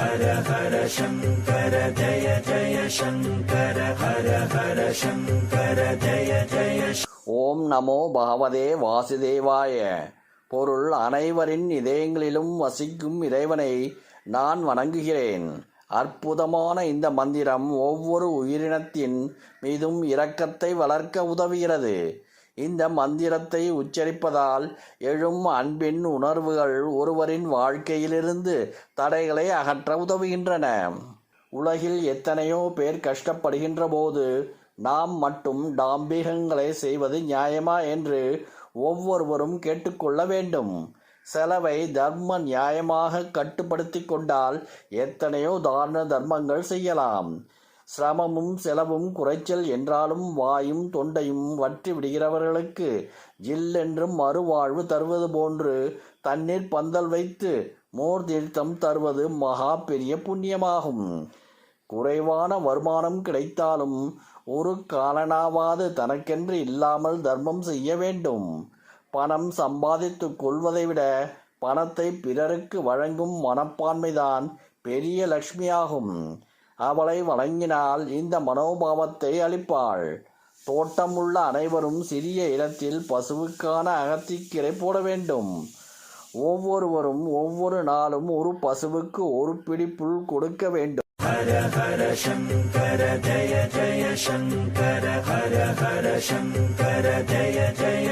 ஹர ஹர சங்கர ஜய ஜய சங்கர ஹர ஹர சங்கர ஜய ஜய ஓம் நமோ பகவதே வாசுதேவாய. பொருள் அனைவரின் இதயங்களிலும் வசிக்கும் இறைவனை நான் வணங்குகிறேன். அற்புதமான இந்த மந்திரம் ஒவ்வொரு உயிரினத்தின் மீதும் இரக்கத்தை வளர்க்க உதவுகிறது. இந்த மந்திரத்தை உச்சரிப்பதால் எழும் அன்பின் உணர்வுகள் ஒருவரின் வாழ்க்கையிலிருந்து தடைகளை அகற்ற உதவுகின்றன. உலகில் எத்தனையோ பேர் கஷ்டப்படுகின்ற போது நாம் மட்டும் டாம்பிகங்களை செய்வது நியாயமா என்று ஒவ்வொருவரும் கேட்டுக்கொள்ள வேண்டும். செலவை தர்ம நியாயமாக கட்டுப்படுத்தி கொண்டால் எத்தனையோ தான தர்மங்கள் செய்யலாம். சிரமமும் செலவும் குறைச்சல் என்றாலும் வாயும் தொண்டையும் வற்றி விடுகிறவர்களுக்கு ஜில்லென்றும் மறுவாழ்வு தருவது போன்று தண்ணீர் பந்தல் வைத்து மோர் தீர்த்தம் தருவது மகா பெரிய புண்ணியமாகும். குறைவான வருமானம் கிடைத்தாலும் ஒரு காலனாவாது தனக்கென்று இல்லாமல் தர்மம் செய்ய வேண்டும். பணம் சம்பாதித்துக் கொள்வதை விட பணத்தை பிறருக்கு வழங்கும் மனப்பான்மைதான் பெரிய லட்சுமியாகும். அவளை வணங்கினால் இந்த மனோபாவத்தை அளிப்பாள். தோட்டம் உள்ள அனைவரும் சிறிய இடத்தில் பசுவுக்கான அகத்திக்கீரை போட வேண்டும். ஒவ்வொருவரும் ஒவ்வொரு நாளும் ஒரு பசுவுக்கு ஒரு பிடி புல் கொடுக்க வேண்டும். ஹர ஹர சங்கர ஜய ஜய சங்கர ஹர ஹர சங்கர ஜய ஜய